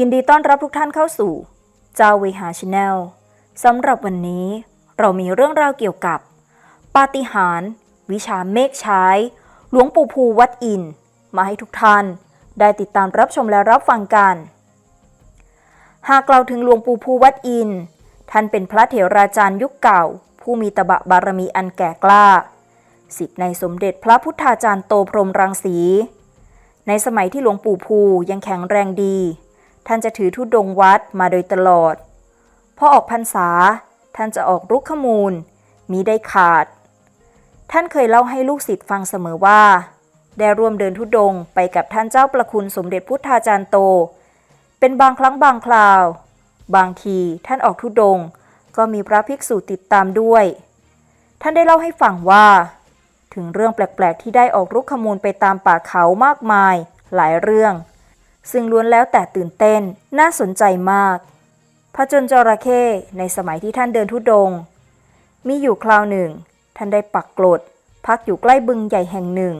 ยินดีต้อนรับทุกท่านเข้าสู่เจ้าเวหาชาแนลสำหรับวันนี้เรามีเรื่องราวเกี่ยวกับ ปาฏิหาริย์วิชาเมฆใช้หลวงปู่ภูวัดอิน มาให้ทุกท่าน ได้ติดตามรับชมและรับฟังกัน หากกล่าวถึงหลวงปู่ภูวัดอิน ท่านเป็นพระเถราจารย์ยุคเก่า ผู้มีตบะบารมีอันแก่กล้าสิทธิในสมเด็จพระพุทธาจารย์โตพรมรังสี ในสมัยที่หลวงปู่ภูยังแข็งแรงดี ท่านจะถือธุดงวัดมาโดยตลอด พอออกพรรษา ท่านจะออกรุกขมูล มีได้ขาด ท่านเคยเล่าให้ลูกศิษย์ฟังเสมอว่า ได้ร่วมเดินธุดงไปกับท่านเจ้าประคุณสมเด็จพุทธาจารย์โต เป็นบางครั้งบางคราว บางทีท่านออกธุดง ก็มีพระภิกษุติดตามด้วย ท่านได้เล่าให้ฟังว่า ถึงเรื่องแปลกๆที่ได้ออกรุกขมูลไปตามป่าเขามากมายหลายเรื่อง ซึ่งล้วนแล้วแต่ตื่นเต้นน่าสนใจมาก พระจนจระเข้ในสมัยที่ท่านเดินทุดง มีอยู่คราวหนึ่ง ท่านได้ปักกลด พักอยู่ใกล้บึงใหญ่แห่งหนึ่ง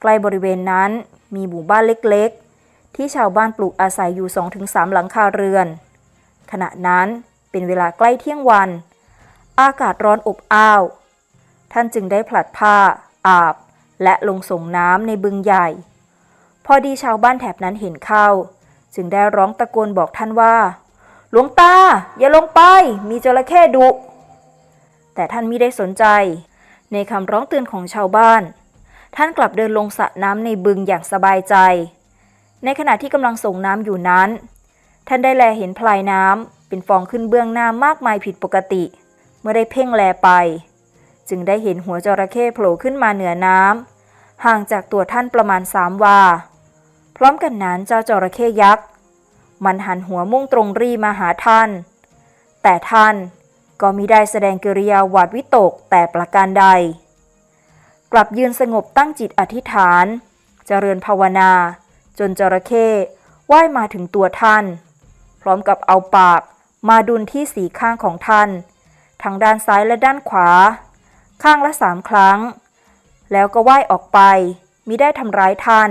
ใกล้บริเวณนั้นมีหมู่บ้านเล็กๆ ที่ชาวบ้านปลูกอาศัยอยู่ 2-3 หลังคาเรือน ขณะนั้นเป็นเวลาใกล้เที่ยงวัน อากาศร้อนอบอ้าว ท่านจึงได้ผลัดผ้า อาบ และลงส่งน้ำในบึงใหญ่ อดีชาวบ้านแถบนั้นเห็นเข้า จึงได้ร้องตะโกนบอกท่านว่า หลวงตา อย่าลงไป มีจระเข้ดุ แต่ท่านมิได้สนใจ ในคำร้องเตือนของชาวบ้าน ท่านกลับเดินลงสระน้ำในบึงอย่างสบายใจ ในขณะที่กำลังส่งน้ำอยู่นั้น ท่านได้แลเห็นพลายน้ำเป็นฟองขึ้นเบื้องหน้ามากมายผิดปกติ เมื่อได้เพ่งแลไป จึงได้เห็นหัวจระเข้โผล่ขึ้นมาเหนือน้ำห่างจากตัวท่านประมาณสามวา ร้อมกันนั้นเจ้าจระเข้ยักษ์ มันหันหัวมุ่งตรงรีมาหาท่าน แต่ท่านก็มิได้แสดงกิริยาหวาดวิตกแต่ประการใด กลับยืนสงบตั้งจิตอธิษฐานเจริญภาวนา จนจระเข้ว่ายมาถึงตัวท่าน พร้อมกับเอาปากมาดุลที่สีข้างของท่าน ทั้งด้านซ้ายและด้านขวา ข้างละสามครั้ง แล้วก็ว่ายออกไปมิได้ทำร้ายท่าน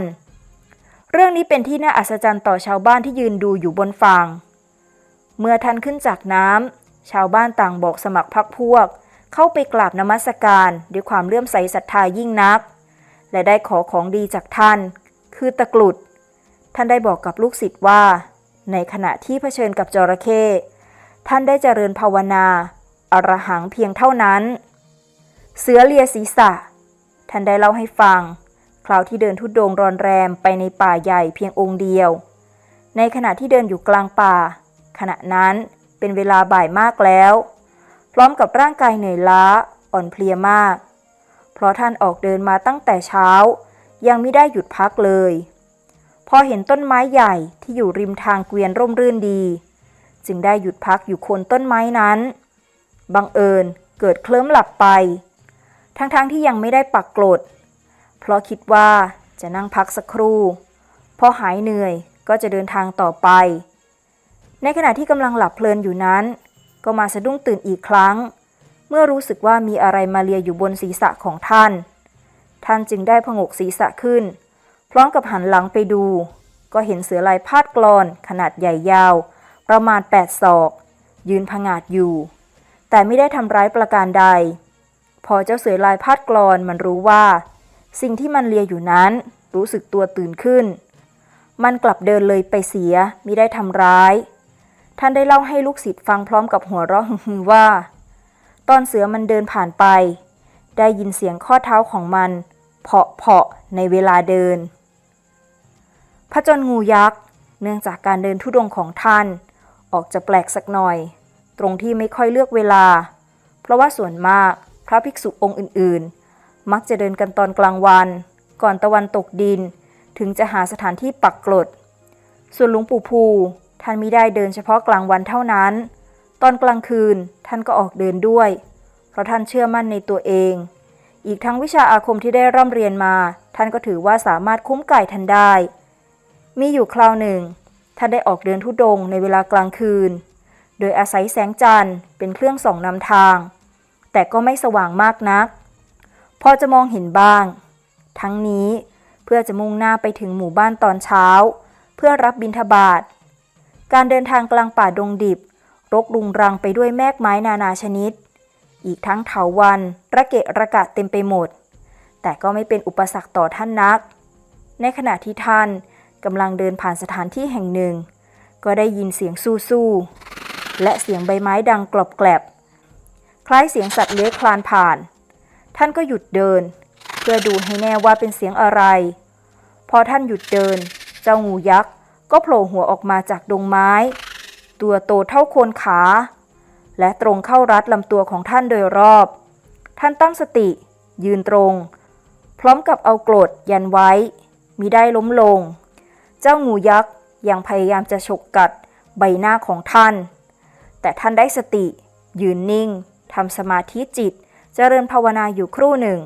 เรื่องนี้เป็นที่น่าอัศจรรย์ต่อชาวบ้านที่ยืนดูอยู่บนฝั่ง เมื่อท่านขึ้นจากน้ำชาวบ้านต่างบอกสมัครพรรคพวก เข้าไปกราบนมัสการด้วยความเลื่อมใสศรัทธายิ่งนัก และได้ขอของดีจากท่าน คือตะกรุด ท่านได้บอกกับลูกศิษย์ว่า ในขณะที่เผชิญกับจระเข้ท่านได้เจริญภาวนาอรหังเพียงเท่านั้น เสือเลียศีรษะ ท่านได้เล่าให้ฟัง ราวที่เดินทุดงรอนแรมไปในป่าใหญ่เพียงองค์เดียว ในขณะที่เดินอยู่กลางป่า ขณะนั้นเป็นเวลาบ่ายมากแล้ว พร้อมกับร่างกายเหนื่อยล้าอ่อนเพลียมาก เพราะท่านออกเดินมาตั้งแต่เช้า ยังไม่ได้หยุดพักเลย พอเห็นต้นไม้ใหญ่ที่อยู่ริมทางเกวียนร่มรื่นดี จึงได้หยุดพักอยู่โคนต้นไม้นั้นบังเอิญเกิดเคลิ้มหลับไป ทั้งๆทที่ยังไม่ได้ปักกลด เพราะคิดว่าจะนั่งพักสักครู่ พอหายเหนื่อยก็จะเดินทางต่อไป ในขณะที่กำลังหลับเพลินอยู่นั้น ก็มาสะดุ้งตื่นอีกครั้ง เมื่อรู้สึกว่ามีอะไรมาเลียอยู่บนศีรษะของท่าน ท่านจึงได้ผงกศีรษะขึ้น พร้อมกับหันหลังไปดู ก็เห็นเสือลายพาดกลอนขนาดใหญ่ยาว ประมาณ8ศอก ยืนผงาดอยู่ แต่ไม่ได้ทำร้ายประการใด พอเจ้าเสือลายพาดกลอนมันรู้ว่า สิ่งที่มันเลียอยู่นั้น รู้สึกตัวตื่นขึ้น มันกลับเดินเลยไปเสียมิได้ทำร้าย ท่านได้เล่าให้ลูกศิษย์ฟังพร้อมกับหัวเราะฮือว่า ตอนเสือมันเดินผ่านไป ได้ยินเสียงข้อเท้าของมันเพาะเพาะในเวลาเดิน พระจนงูยักษ์ เนื่องจากการเดินทุดงของท่าน ออกจะแปลกสักหน่อย ตรงที่ไม่ค่อยเลือกเวลา เพราะว่าส่วนมากพระภิกษุองค์อื่นๆ มักจะเดินกันตอนกลางวัน ก่อนตะวันตกดิน ถึงจะหาสถานที่ปักกลด ส่วนหลวงปู่ภูท่านมิได้เดินเฉพาะกลางวันเท่านั้น ตอนกลางคืนท่านก็ออกเดินด้วย เพราะท่านเชื่อมั่นในตัวเอง อีกทั้งวิชาอาคมที่ได้ร่ำเรียนมา ท่านก็ถือว่าสามารถคุ้มไก่ท่านได้ มีอยู่คราวหนึ่ง ท่านได้ออกเดินทุดงในเวลากลางคืน โดยอาศัยแสงจันทร์เป็นเครื่องส่องนำทาง แต่ก็ไม่สว่างมากนัก พอจะมองเห็นบ้าง ทั้งนี้เพื่อจะมุ่งหน้าไปถึงหมู่บ้านตอนเช้า เพื่อรับบิณฑบาต การเดินทางกลางป่าดงดิบ รกรุงรังไปด้วยแมกไม้นานาชนิด อีกทั้งเถาวันระเกะระกะเต็มไปหมด แต่ก็ไม่เป็นอุปสรรคต่อท่านนัก ในขณะที่ท่านกำลังเดินผ่านสถานที่แห่งหนึ่ง ก็ได้ยินเสียงสู้ๆและเสียงใบไม้ดังกรอบแกรบคล้ายเสียงสัตว์เลื้อยคลานผ่าน ท่านก็หยุดเดิน เพื่อดูให้แน่ว่าเป็นเสียงอะไร พอท่านหยุดเดิน เจ้างูยักษ์ก็โผล่หัวออกมาจากดงไม้ ตัวโตเท่าโคนขา และตรงเข้ารัดลำตัวของท่านโดยรอบ ท่านตั้งสติ ยืนตรง พร้อมกับเอากรดยันไว้มิได้ล้มลง เจ้างูยักษ์ยังพยายามจะฉกกัดใบหน้าของท่าน แต่ท่านได้สติ ยืนนิ่งทำสมาธิจิต เจริญภาวนาอยู่ครู่หนึ่ง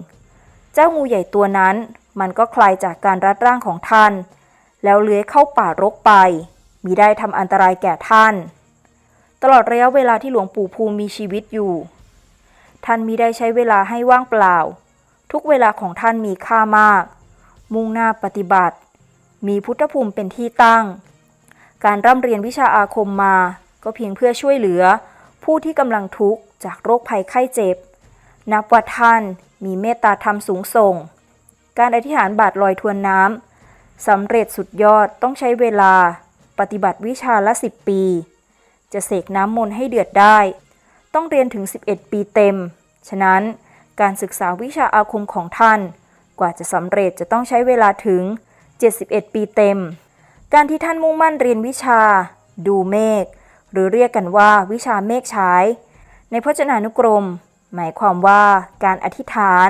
เจ้างูใหญ่ตัวนั้นมันก็คลายจากการรัดร่างของท่าน แล้วเลื้อยเข้าป่ารกไปมิได้ทำอันตรายแก่ท่าน ตลอดระยะเวลาที่หลวงปู่ภูมิมีชีวิตอยู่ ท่านมิได้ใช้เวลาให้ว่างเปล่า ทุกเวลาของท่านมีค่ามาก มุ่งหน้าปฏิบัติ มีพุทธภูมิเป็นที่ตั้ง การร่ำเรียนวิชาอาคมมา ก็เพียงเพื่อช่วยเหลือ ผู้ที่กำลังทุกข์จากโรคภัยไข้เจ็บ นับว่าท่านมีเมตตาธรรมสูงส่ง การอธิษฐานบาทลอยทวนน้ำสำเร็จสุดยอดต้องใช้เวลาปฏิบัติวิชาละ 10 ปี จะเสกน้ำมนต์ให้เดือดได้ ต้องเรียนถึง 11 ปีเต็ม ฉะนั้นการศึกษาวิชาอาคมของท่าน กว่าจะสำเร็จจะต้องใช้เวลาถึง 71 ปีเต็ม การที่ท่านมุ่งมั่นเรียนวิชา ดูเมฆหรือเรียกกันว่าวิชาเมฆฉาย ในพจนานุกรม หมายความว่าการอธิษฐาน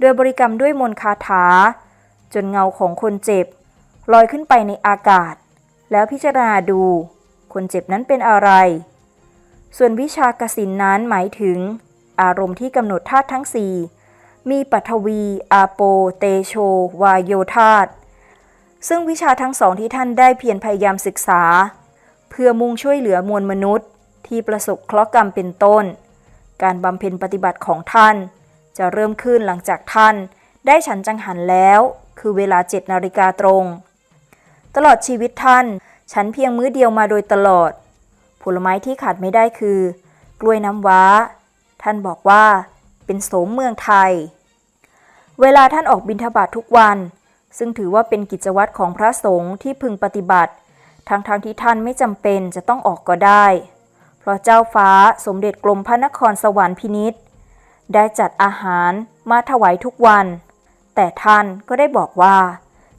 โดยบริกรรมด้วยมนต์คาถา จนเงาของคนเจ็บ ลอยขึ้นไปในอากาศ แล้วพิจารณาดู คนเจ็บนั้นเป็นอะไร ส่วนวิชากสินนั้นหมายถึง อารมณ์ที่กำหนดธาตุทั้งสี่มีปัทวี อาโป เตโช วายโยธาตซึ่งวิชาทั้งสองที่ท่านได้เพียรพยายามศึกษา เพื่อมุ่งช่วยเหลือมวลมนุษย์ที่ประสบเคราะห์กรรมเป็นต้น การบำเพ็ญปฏิบัติของท่าน จะเริ่มขึ้นหลังจากท่าน ได้ฉันจังหันแล้ว คือเวลาเจ็ดนาฬิกาตรง ตลอดชีวิตท่าน ฉันเพียงมื้อเดียวมาโดยตลอด ผลไม้ที่ขาดไม่ได้คือ กล้วยน้ำว้า ท่านบอกว่า เป็นโสมเมืองไทย เวลาท่านออกบิณฑบาตททุกวัน ซึ่งถือว่าเป็นกิจวัตรของพระสงฆ์ที่พึงปฏิบัติทั้งทางๆที่ท่านไม่จำเป็นจะต้องออกก็ได้ พราะเจ้าฟ้าสมเด็จกรมพระนครสวรรค์พินิษได้จัดอาหารมาถวายทุกวัน แต่ท่านก็ได้บอกว่า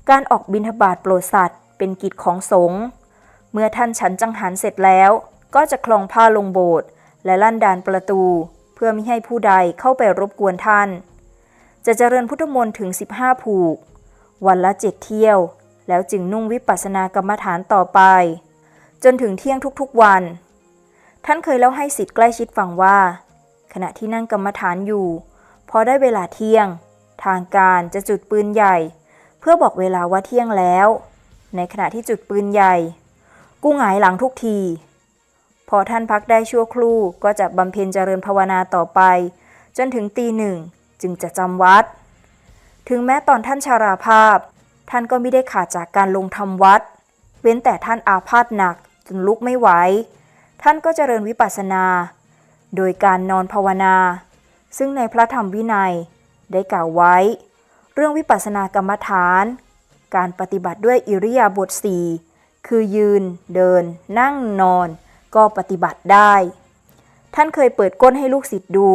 การออกบิณฑบาตโปรดสัตว์เป็นกิจของสงฆ์เมื่อท่านฉันจังหันเสร็จแล้ว ก็จะคลองผ้าลงโบสถ์และลั่นดานประตู เพื่อไม่ให้ผู้ใดเข้าไปรบกวนท่าน จะเจริญพุทธมนต์ถึง 15 ผูก วันละเจ็ดเที่ยว แล้วจึงนุ่งวิปัสสนากรรมฐานต่อไป จนถึงเที่ยงทุกๆวัน ท่านเคยเล่าให้สิทธิ์ใกล้ชิดฟังว่า ขณะที่นั่งกรรมฐานอยู่ พอได้เวลาเที่ยง ทางการจะจุดปืนใหญ่ เพื่อบอกเวลาว่าเที่ยงแล้ว ในขณะที่จุดปืนใหญ่ กูหงายหลังทุกที พอท่านพักได้ชั่วครู่ก็จะบำเพ็ญเจริญภาวนาต่อไป จนถึงตีหนึ่งจึงจะจำวัด ถึงแม้ตอนท่านชาราภาพ ท่านก็ไม่ได้ขาดจากการลงทำวัด เว้นแต่ท่านอาพาธหนักจนลุกไม่ไหว ท่านก็เจริญวิปัสสนา โดยการนอนภาวนา ซึ่งในพระธรรมวินัยได้กล่าวไว้ เรื่องวิปัสสนากรรมฐาน การปฏิบัติด้วยอิริยาบถสี่คือยืน เดิน นั่งนอน ก็ปฏิบัติได้ ท่านเคยเปิดก้นให้ลูกศิษย์ดู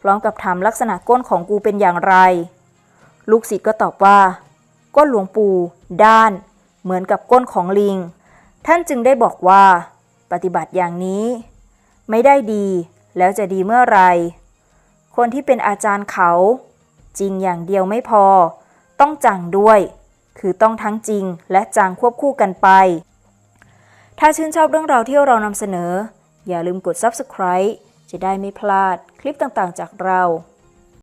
พร้อมกับถามลักษณะก้นของกูเป็นอย่างไร ลูกศิษย์ก็ตอบว่า ก้นหลวงปู่ด้าน เหมือนกับก้นของลิง ท่านจึงได้บอกว่า ปฏิบัติอย่างนี้ ไม่ได้ดีแล้วจะดีเมื่อไร คนที่เป็นอาจารย์เขา จริงอย่างเดียวไม่พอ ต้องจังด้วย คือต้องทั้งจริงและจังควบคู่กันไป ถ้าชื่นชอบเรื่องราวที่เรานำเสนอ อย่าลืมกด subscribe จะได้ไม่พลาดคลิปต่างๆจากเรา